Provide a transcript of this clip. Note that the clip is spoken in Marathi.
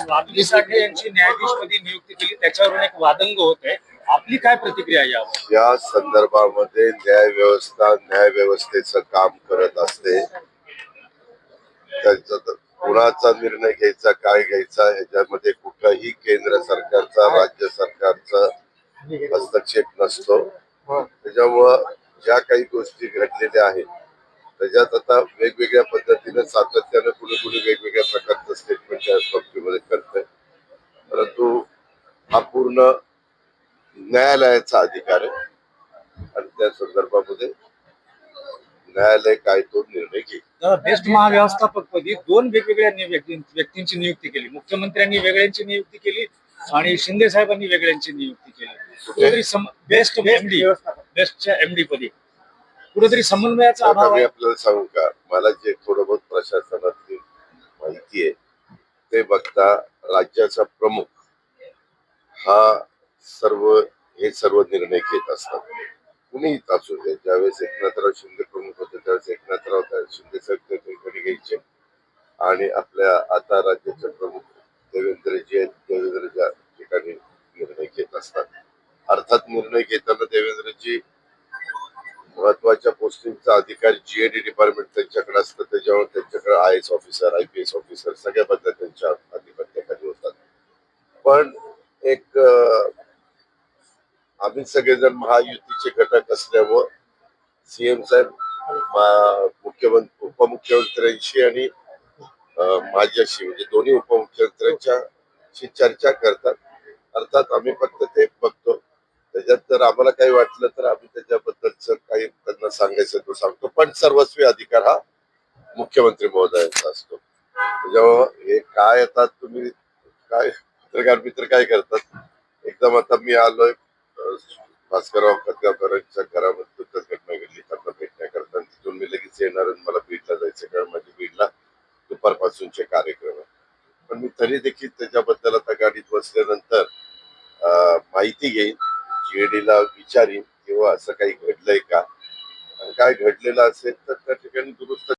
लाडली साठे यांची न्यायाधीशपदी नियुक्ती केली त्याच्यावरून एक वादंग होत आहे आपली काय प्रतिक्रिया आहे यावर? या संदर्भामध्ये न्याय व्यवस्था न्याय व्यवस्थेचं काम करत असते. त्यांचा तर कुणाचा निर्णय घ्यायचा काय घ्यायचा ह्याच्यामध्ये कुठलाही केंद्र सरकारचा राज्य सरकारचा हस्तक्षेप नसतो. त्याच्यामुळं ज्या काही गोष्टी घडलेल्या आहेत त्याच्यात आता वेगवेगळ्या पद्धतीने सातत्यानं कुणी कुणी वेगवेगळ्या प्रकारचं स्टेटमेंट त्या बाबतीमध्ये करतंय. परंतु हा पूर्ण न्यायालयाचा अधिकार आहे. आणि त्या संदर्भामध्ये न्यायालय काय तो निर्णय घेईल. बेस्ट महाव्यवस्थापक पदी दोन वेगवेगळ्या व्यक्तींची नियुक्ती केली. मुख्यमंत्र्यांनी वेगळ्यांची नियुक्ती केली आणि शिंदे साहेबांनी वेगळ्यांची नियुक्ती केली. कुठेतरी बेस्ट एमडी बेस्टच्या एमडी पदी. कुठेतरी समन्वयाचा अभाव मी आहे. आपल्याला सांगू का? मला जे थोडं बहुत प्रशासनातली माहिती आहे ते बघता राज्याचा प्रमुख हा सर्व हे सर्व निर्णय घेत असतात. कुणीही असू दे ज्यावेळेस एकनाथराव शिंदे प्रमुख होते त्यावेळेस एकनाथराव शिंदे ठिकाणी घ्यायचे. आणि आपल्या आता राज्याचे प्रमुख देवेंद्रजी आहेत देवेंद्र ज्या ठिकाणी निर्णय घेत असतात. अर्थात निर्णय घेताना देवेंद्रजी महत्त्वाच्या पोस्टिंगचा अधिकार जीएडी डिपार्टमेंट त्यांच्याकडे असतं. त्याच्यावर त्यांच्याकडे I S officer I P S officer सगळ्या बद्दल त्यांच्या अधिपत्याखाली होतात. पण एक आम्ही सगळेजण महायुतीचे घटक असल्यामुळं सीएम साहेब मुख्यमंत्री उपमुख्यमंत्र्यांशी आणि माझ्याशी म्हणजे दोन्ही उपमुख्यमंत्र्यांच्या शी चर्चा करतात. अर्थात आम्ही फक्त ते बघतो. त्याच्यात जर आम्हाला काही वाटलं तर आम्ही त्याच्याबद्दल त्याच्याबद्दलच काही त्यांना सांगायचं तो सांगतो. पण सर्वस्वी अधिकार हा मुख्यमंत्री महोदयांचा असतो. त्याच्यामुळं हे काय येतात तुम्ही काय पत्रकार मित्र काय करतात? एकदम आता मी आलोय भास्करराव खतगावकरांच्या घरामध्ये दुःखद घटना घडली. त्यांना भेटण्याकरता तिथून मी लगेच येणार आणि मला बीडला जायचं कारण माझ्या बीडला दुपारपासूनचे कार्यक्रम आहे पण मी तरी देखील त्याच्याबद्दल आता गाडीत बसल्यानंतर माहिती घेईन. जीएडीला विचारीन. किंवा असं काही घडलंय का? काय घडलेलं असेल तर त्या ठिकाणी दुरुस्त